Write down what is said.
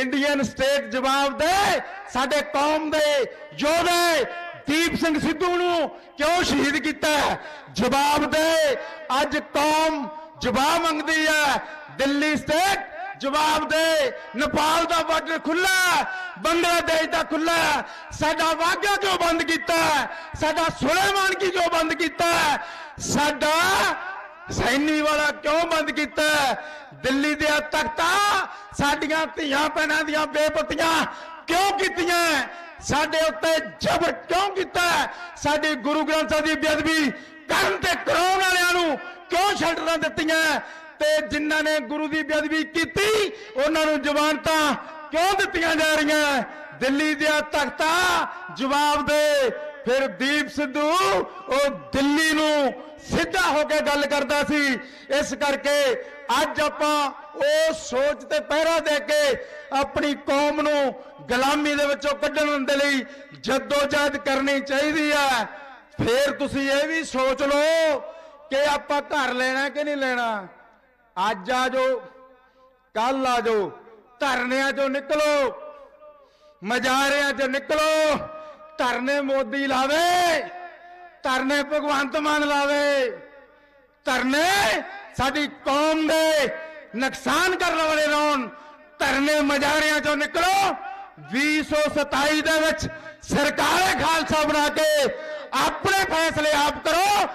Indian state ਜਵਾਬ ਦੇ। ਸਾਡੇ ਕੌਮ ਦੇ ਯੋਧੇ ਦੀਪ ਸਿੰਘ ਸਿੱਧੂ ਨੂੰ ਕਿਉਂ ਸ਼ਹੀਦ ਕੀਤਾ? ਜਵਾਬ ਦੇ। ਅੱਜ ਕੌਮ ਜਵਾਬ ਮੰਗਦੀ ਹੈ। ਦਿੱਲੀ ਸਟੇਟ ਜਵਾਬ ਦੇ। ਨੇਪਾਲ ਦਾ ਬਾਰਡਰ ਖੁੱਲਾ ਬੰਗਲਾਦੇਸ਼ ਦਾ ਖੁੱਲਾ ਸਾਡਾ ਵਾਘਾ ਕਿਉਂ ਬੰਦ ਕੀਤਾ ਸਾਡਾ ਸੁਲੇਮਾਨ ਕੀ ਕਿਉਂ ਬੰਦ ਕੀਤਾ ਸਾਡਾ ਸੈਨੀ ਵਾਲਾ ਕਿਉਂ ਬੰਦ ਕੀਤਾ ਦਿੱਲੀ ਦੇ ਤਖਤਾਂ ਸਾਡੀਆਂ ਧੀਆਂ ਭੈਣਾਂ ਦੀਆਂ ਬੇਪਤੀਆਂ ਕਿਉਂ ਕੀਤੀਆਂ? ਸਾਡੇ ਉੱਤੇ ਜ਼ਬਰ ਕਿਉਂ ਕੀਤਾ? ਹੈ? ਗੁਰੂ ਗ੍ਰੰਥ ਸਾਹਿਬ ਦੀ ਬੇਅਦਬੀ ਕਰਨ ਤੇ ਕਰਾਉਣ ਵਾਲਿਆਂ ਨੂੰ ਕਿਉਂ ਸ਼ਲਟਰਾਂ ਦਿੱਤੀਆਂ? ਤੇ ਜਿਨ੍ਹਾਂ ਨੇ ਗੁਰੂ ਦੀ ਬੇਅਦਬੀ ਕੀਤੀ, ਉਹਨਾਂ ਨੂੰ ਜ਼ਮਾਨਤਾਂ ਕਿਉਂ ਦਿੱਤੀਆਂ ਜਾ ਰਹੀਆਂ? ਦਿੱਲੀ ਦੀਆਂ ਤਖਤਾਂ ਜਵਾਬ ਦੇ। ਫਿਰ ਦੀਪ ਸਿੱਧੂ ਉਹ ਦਿੱਲੀ ਨੂੰ ਸਿੱਧਾ ਹੋ ਕੇ ਗੱਲ ਕਰਦਾ ਸੀ। ਇਸ ਕਰਕੇ ਅੱਜ ਆਪਾਂ ਉਹ ਸੋਚ ਤੇ ਪਹਿਰਾ ਦੇ ਕੇ ਆਪਣੀ ਕੌਮ ਨੂੰ ਗੁਲਾਮੀ ਦੇ ਵਿੱਚੋਂ ਕੱਢਣ ਦੇ ਲਈ ਜਦੋਜਹਿਦ ਕਰਨੀ ਚਾਹੀਦੀ ਹੈ। ਫਿਰ ਤੁਸੀਂ ਇਹ ਵੀ ਸੋਚ ਲਓ ਕਿ ਆਪਾਂ ਘਰ ਲੈਣਾ ਕਿ ਨਹੀਂ ਲੈਣਾ। ਅੱਜ ਆ ਜਾਓ ਕੱਲ ਆ ਜਾਓ, ਧਰਨਿਆਂ ਚੋਂ ਨਿਕਲੋ, ਮਜਾਰਿਆਂ ਚੋਂ ਨਿਕਲੋ, ਧਰਨੇ ਮੋਦੀ ਲਾਵੇ। ਧਰਨੇ ਭਗਵੰਤ ਮਾਨ ਲਾਵੇ। ਧਰਨੇ ਸਾਡੀ ਕੌਮ ਦੇ ਨੁਕਸਾਨ ਕਰਨ ਵਾਲੇ ਰੋਣ ਧਰਨੇ ਮਜਾਰਿਆਂ ਚੋਂ ਨਿਕਲੋ। 2027 ਦੇ ਵਿੱਚ ਸਰਕਾਰ ਖਾਲਸਾ ਬਣਾ ਕੇ। ਆਪਣੇ ਫੈਸਲੇ ਆਪ ਕਰੋ।